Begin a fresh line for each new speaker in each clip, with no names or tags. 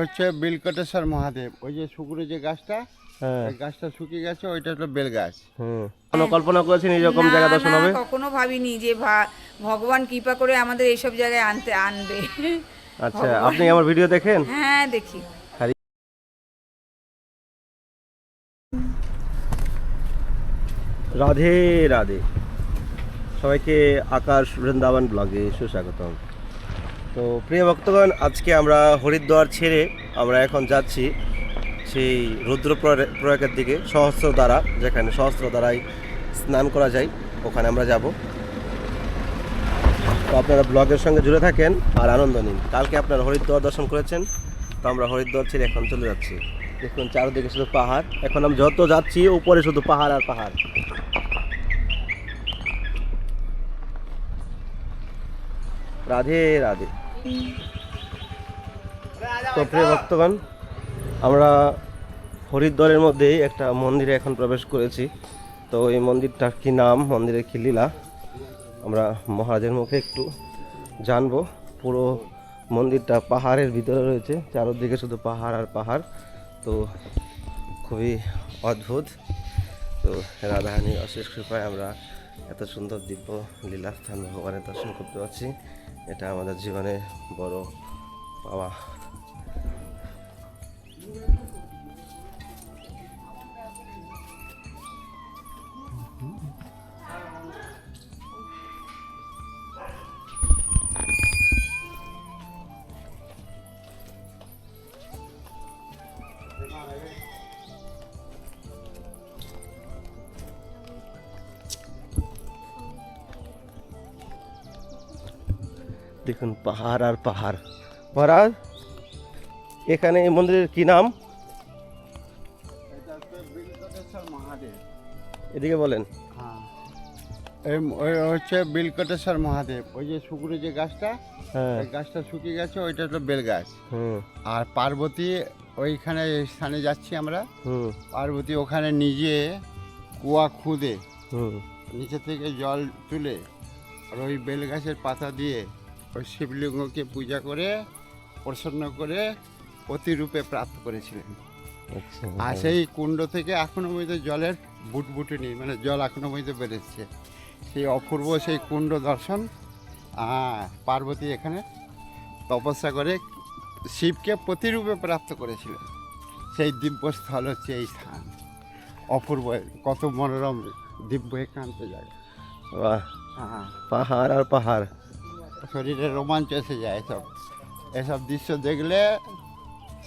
হচ্ছে বিলকটেশ্বর মহাদেব ওই যে শুকুরে যে গাছটা হ্যাঁ। গাছটা শুকিয়ে গেছে ওইটা হলো বেল গাছ
কোনো কল্পনা করেছেন জায়গা দর্শন হবে
কখনো ভাবিনি যে ভগবান কৃপা করে আমাদের এইসব জায়গায় আনতে আনবে
আচ্ছা আপনি আমার ভিডিও দেখেন
হ্যাঁ দেখি
রাধে রাধে সবাইকে আকাশ বৃন্দাবন ব্লগে সুস্বাগতম তো প্রিয় ভক্তগণ আজকে আমরা হরিদ্বার ছেড়ে আমরা এখন যাচ্ছি সেই রুদ্র প্রয়াগের দিকে সহস্র দ্বারা যেখানে সহস্র দ্বারাই স্নান করা যায় ওখানে আমরা যাব তো আপনারা ব্লগের সঙ্গে জুড়ে থাকেন আর আনন্দ নিন কালকে আপনারা হরিদ্বার দর্শন করেছেন তো আমরা হরিদ্বার ছেড়ে এখন চলে যাচ্ছি দেখুন চারদিকে শুধু পাহাড় এখন আমি যত যাচ্ছি উপরে শুধু পাহাড় আর পাহাড় রাধে রাধে তো প্রিয় ভক্তগণ আমরা হরিদ্বারের মধ্যেই একটা মন্দিরে এখন প্রবেশ করেছি তো এই মন্দিরটার কি নাম মন্দিরের কি লীলা আমরা মহারাজের মুখে একটু জানবো পুরো মন্দিরটা পাহাড়ের ভিতরে রয়েছে চারদিকে শুধু পাহাড় আর পাহাড় তো খুবই অদ্ভুত তো রাধাহানি অশেষ কৃপায় আমরা এত সুন্দর দিব্য লীলাস্থান ভগবানের দর্শন করতে পারছি এটা আমাদের জীবনে বড় পাওয়া দেখুন পাহাড় আর পাহাড় মহারাজ এখানে এই মন্দিরের কি নাম এদিকে বলেন
হ্যাঁ। হচ্ছে বিলকটেশ্বর মহাদেব ওই যে শুকুরে যে গাছটা হ্যাঁ। গাছটা শুকিয়ে গেছে ওইটা তো বেল গাছ আর পার্বতী ওইখানে স্থানে যাচ্ছি আমরা পার্বতী ওখানে নিজে কুয়া খুঁদে নিচে থেকে জল তুলে আর ওই বেল গাছের পাতা দিয়ে ওই শিবলিঙ্গকে পূজা করে প্রসন্ন করে অতিরূপে প্রাপ্ত করেছিলেন আচ্ছা। আর সেই কুণ্ড থেকে এখনও পর্যন্ত জলের বুটবুটি নেই মানে জল এখনও পর্যন্ত বেড়েছে সেই অপূর্ব সেই কুণ্ড দর্শন পার্বতী এখানে তপস্যা করে শিবকে প্রতিরূপে প্রাপ্ত করেছিলেন সেই দিব্যস্থল হচ্ছে এই স্থান অপূর্ব কত মনোরম দিব্য একান্ত জায়গা
পাহাড় আর পাহাড়
শরীরে রোমাঞ্চ এসে যায় সব এসব দৃশ্য দেখলে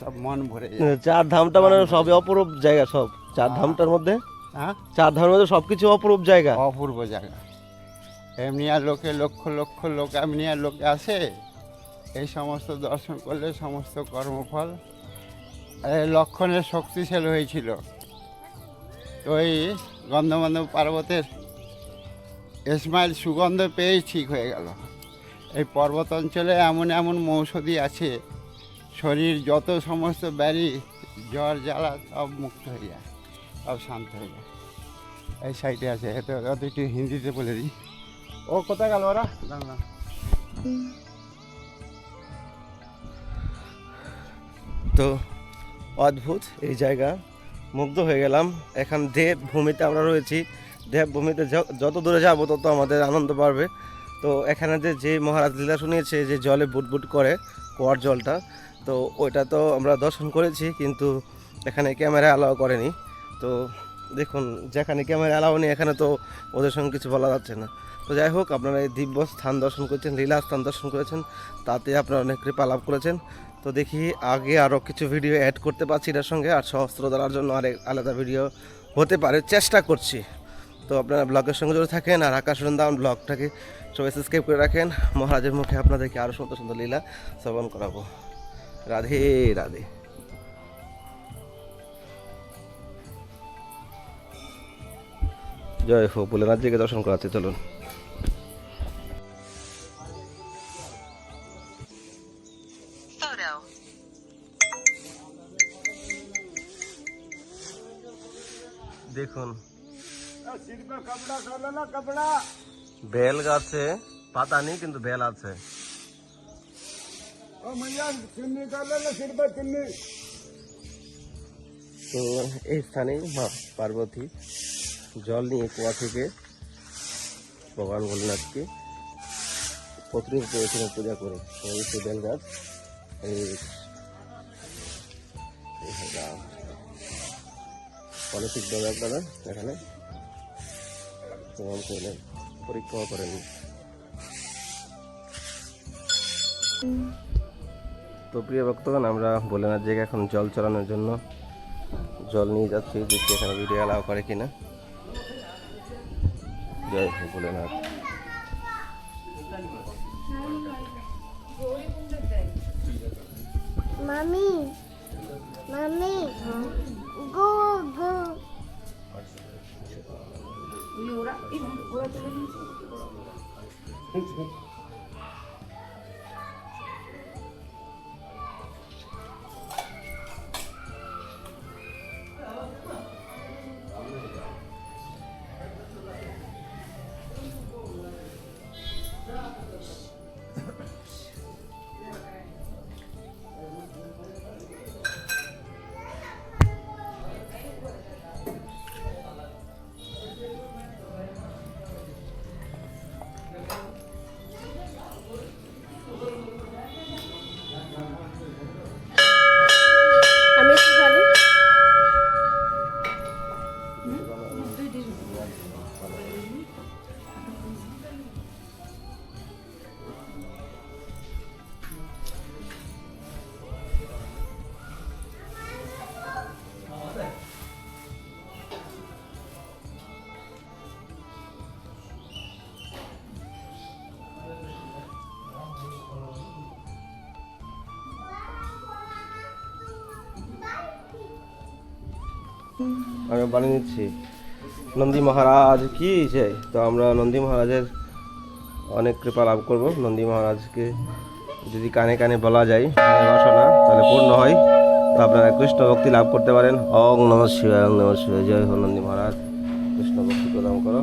সব মন ভরে যায়
মানে চার ধামটা মানে সবই অপরূপ জায়গা সব চার হ্যাঁ। ধামটার মধ্যে হ্যাঁ চার ধামের মধ্যে সব কিছু অপরূপ জায়গা
অপূর্ব জায়গা এমনি আর লোকে লক্ষ লক্ষ লোক এমনি আর লোকে আসে এই সমস্ত দর্শন করলে সমস্ত কর্মফল লক্ষণের শক্তিশালী হয়েছিল তো এই গন্ধমান্ধব পার্বতের ইসমাইল সুগন্ধ পেয়েই ঠিক হয়ে গেল এই পর্বত অঞ্চলে এমন এমন মৌষধি আছে শরীর যত সমস্ত ব্যারি জ্বর জ্বালা সব মুক্ত হয়ে যায় সব শান্ত হয়ে যায় এই সাইডে আছে এত অত একটু হিন্দিতে বলে দিই ও কোথায় গেল ওরা জানলাম
তো অদ্ভুত এই জায়গা মুগ্ধ হয়ে গেলাম এখন দেবভূমিতে আমরা রয়েছি দেবভূমিতে যত দূরে যাবো তত আমাদের আনন্দ পাবে তো এখানে যে যে মহারাজ লীলা শুনিয়েছে যে জলে বুটবুট করে কুয়ার জলটা তো ওইটা তো আমরা দর্শন করেছি কিন্তু এখানে ক্যামেরা অ্যালাউ করেনি তো দেখুন যেখানে ক্যামেরা অ্যালাউ নেই এখানে তো ওদের সঙ্গে কিছু বলা যাচ্ছে না তো যাই হোক আপনারা এই দিব্য স্থান দর্শন করেছেন লীলা স্থান দর্শন করেছেন তাতে আপনারা অনেক কৃপা লাভ করেছেন তো দেখি আগে আরও কিছু ভিডিও অ্যাড করতে পারছি এটার সঙ্গে আর সহস্ত্র ধরার জন্য আরেক আলাদা ভিডিও হতে পারে চেষ্টা করছি তো আপনারা ব্লগের সঙ্গে জড়ে থাকেন আর আকাশ দাম ব্লগটাকে সবাই সাবস্ক্রাইব করে রাখেন মহারাজের মুখে আপনাদেরকে আরও সুন্দর সুন্দর লীলা শ্রবণ করাবো রাধে রাধে জয় হোক ভোলেনাথজিকে দর্শন করাচ্ছি চলুন দেখুন বেল গাছে পাতা নেই কিন্তু বেল আছে তো এই স্থানে মা পার্বতী জল নিয়ে কুয়া থেকে ভগবান ভোলেনাথকে প্রতিদিন পেয়েছিল পূজা করে বেল গাছ এই পলিটিক ব্যাপার এখানে কাছে করলেন পরীক্ষাও করেন তো প্রিয় ভক্তগণ আমরা বলে না যে এখন জল চড়ানোর জন্য জল নিয়ে যাচ্ছি দেখি এখানে ভিডিও অ্যালাউ করে কিনা জয় ভোলেনাথ আমি বানিয়ে নিচ্ছি নন্দী মহারাজ কি চাই তো আমরা নন্দী মহারাজের অনেক কৃপা লাভ করব নন্দী মহারাজকে যদি কানে কানে বলা যায় বাসনা তাহলে পূর্ণ হয় তো আপনারা কৃষ্ণ ভক্তি লাভ করতে পারেন অং নম শিবায় অং নম শিবায় জয় হো নন্দী মহারাজ কৃষ্ণ ভক্তি প্রদান করো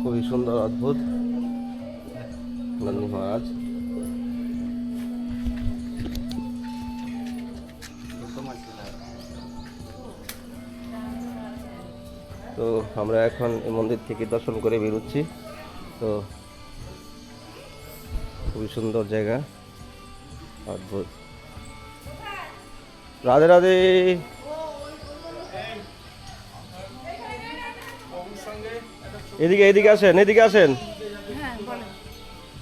খুবই সুন্দর অদ্ভুত নন্দী মহারাজ তো আমরা এখন এই মন্দির থেকে দর্শন করে বেরোচ্ছি তো খুবই সুন্দর জায়গা অদ্ভুত রাধে রাধে এদিকে এদিকে আসেন এদিকে আসেন
হ্যাঁ,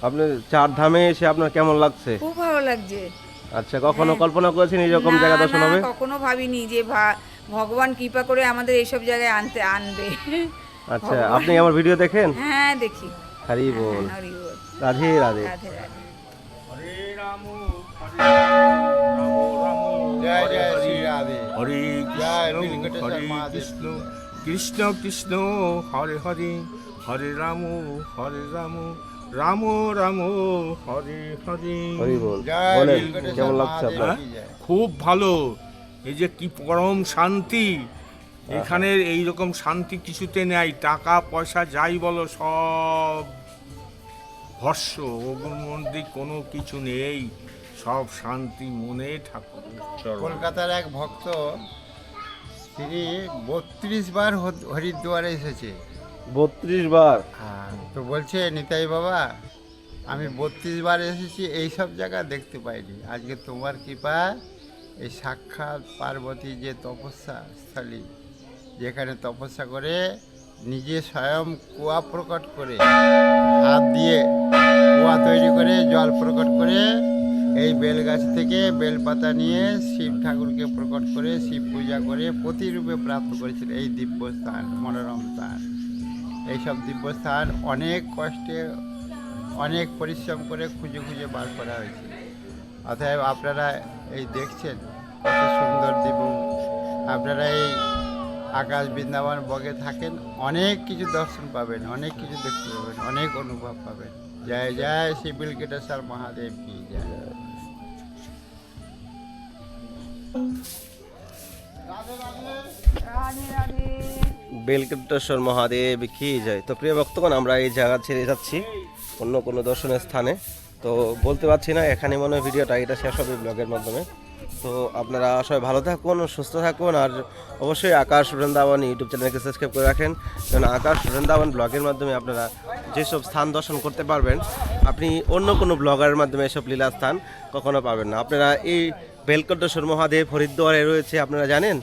আপনি চার ধামে এসে আপনার কেমন লাগছে
খুব ভালো লাগছে
আচ্ছা কখনো হ্যাঁ। কল্পনা করেছেন এরকম জায়গা দর্শন হবে
কখনো ভাবিনি যে ভগবান কৃপা করে আমাদের এইসব জায়গায় আনতে আনবে
আচ্ছা আপনি আমার ভিডিও দেখেন
হ্যাঁ দেখি
হরি হ্যাঁ, বল রাধে রাধে
হরে রাম রাধে হরে কৃষ্ণ কৃষ্ণ কৃষ্ণ হরে হরি হরে রাম হরে রাম রাম রাম হরে হরে
হরি বল কেমন লাগছে আপনার
হ্যাঁ, খুব ভালো এই যে কি পরম শান্তি এখানে এই রকম শান্তি কিছুতে নেই টাকা পয়সা যাই বলো সব ভস্য মন্দির কোনো কিছু নেই সব শান্তি মনে ঠাকুর
কলকাতার এক ভক্ত তিনি বত্রিশ বার হরিদ্বারে এসেছে
বত্রিশ বার
হ্যাঁ তো বলছে নিতাই বাবা আমি বত্রিশ বার এসেছি সব জায়গা দেখতে পাইনি আজকে তোমার কৃপা এই সাক্ষাৎ পার্বতী যে তপস্যা স্থলী যেখানে তপস্যা করে নিজে স্বয়ং কুয়া প্রকট করে হাত দিয়ে কুয়া তৈরি করে জল প্রকট করে এই বেলগাছ থেকে বেলপাতা নিয়ে শিব ঠাকুরকে প্রকট করে শিব পূজা করে প্রতিরূপে প্রাপ্ত করেছিল এই দিব্য স্থান মনোরম স্থান এইসব দিব্য স্থান অনেক কষ্টে অনেক পরিশ্রম করে খুঁজে খুঁজে বার করা হয়েছে অতএব আপনারা এই দেখছেন কত সুন্দর এবং আপনারা এই আকাশ বৃন্দাবন বগে থাকেন অনেক কিছু দর্শন পাবেন অনেক কিছু দেখতে পাবেন অনেক অনুভব পাবেন জয় জয় শ্রী বিলকেটেশ্বর মহাদেব কি জয়
বেলকেটেশ্বর মহাদেব কি জয় তো প্রিয় ভক্তগণ আমরা এই জায়গা ছেড়ে যাচ্ছি অন্য কোনো দর্শনের স্থানে তো বলতে পারছি না এখানে মনে হয় ভিডিওটা এটা শেষ হবে ব্লগের মাধ্যমে তো আপনারা সবাই ভালো থাকুন সুস্থ থাকুন আর অবশ্যই আকাশ সুরেন্দাবন ইউটিউব চ্যানেলকে সাবস্ক্রাইব করে রাখেন কারণ আকাশ সুরেন্দাবন ব্লগের মাধ্যমে আপনারা যেসব স্থান দর্শন করতে পারবেন আপনি অন্য কোনো ব্লগারের মাধ্যমে এসব লীলা স্থান কখনো পাবেন না আপনারা এই বেলকটেশ্বর মহাদেব হরিদ্বারে রয়েছে আপনারা জানেন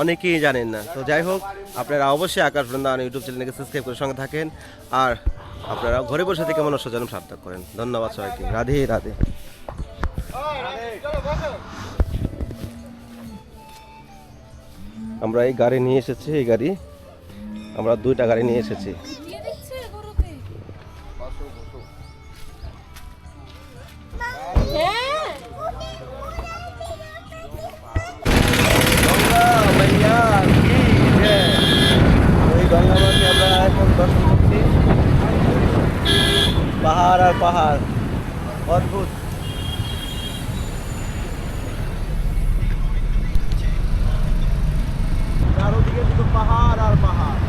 অনেকেই জানেন না তো যাই হোক আপনারা অবশ্যই আকাশ বৃন্দাবন ইউটিউব চ্যানেলকে সাবস্ক্রাইব করে সঙ্গে থাকেন আর আপনারা ঘরে বসে থেকে মনুষ্য জন্ম সার্থক করেন ধন্যবাদ সবাইকে রাধে রাধে আমরা এই গাড়ি নিয়ে এসেছি এই গাড়ি আমরা দুইটা গাড়ি নিয়ে এসেছি গঙ্গা আমরা পাহাড় আর পাহাড় অদ্ভুত
চারোদিকে শুধু পাহাড় আর পাহাড়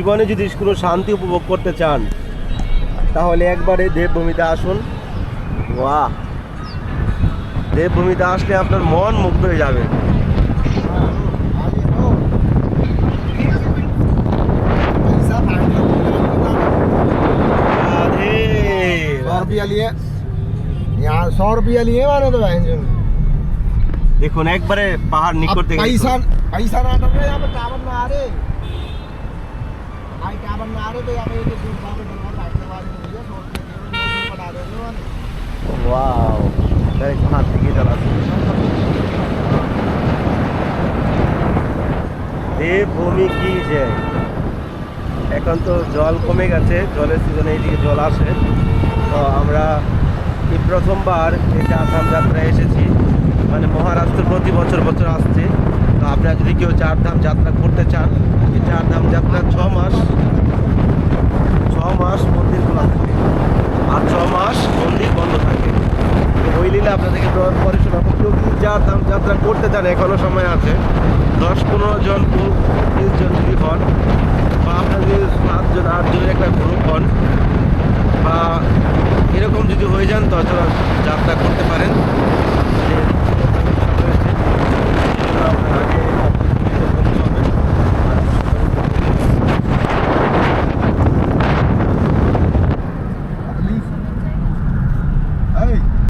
ইগনে যদি কিছু শান্তি উপভোগ করতে চান তাহলে একবার এই দেবভূমিতে আসুন বাহ দেবভূমিতে আসলে আপনার মন মুক্ত হয়ে যাবে আ রে
100 руб लिए यहां 100 руб लिए वाले तो भाई
देखो ना एक बार पहाड़ निकरते गए
पैसा पैसा ना कर रहे यहां पर टांग मारे అయితే
Wow, very কি যে এখন তো জল কমে গেছে জলের সিজনে এইদিকে জল আসে তো আমরা এই প্রথমবার এটা আসাম যাত্রায় এসেছি মানে মহারাষ্ট্র প্রতি বছর বছর আসছে তো আপনারা যদি কেউ চারধাম যাত্রা করতে চান চারধাম যাত্রা ছ মাস ছ মাস মন্দির খোলা থাকে আর ছ মাস মন্দির বন্ধ থাকে ওই লীলা আপনাদেরকে দেওয়ার পরে শোনাবো কেউ যদি চারধাম যাত্রা করতে চান এখনও সময় আছে দশ পনেরো জন তিরিশ জন যদি হন বা আপনাদের যদি পাঁচজন আটজনের একটা গ্রুপ হন বা এরকম যদি হয়ে যান তাছাড়া যাত্রা করতে পারেন আপনারা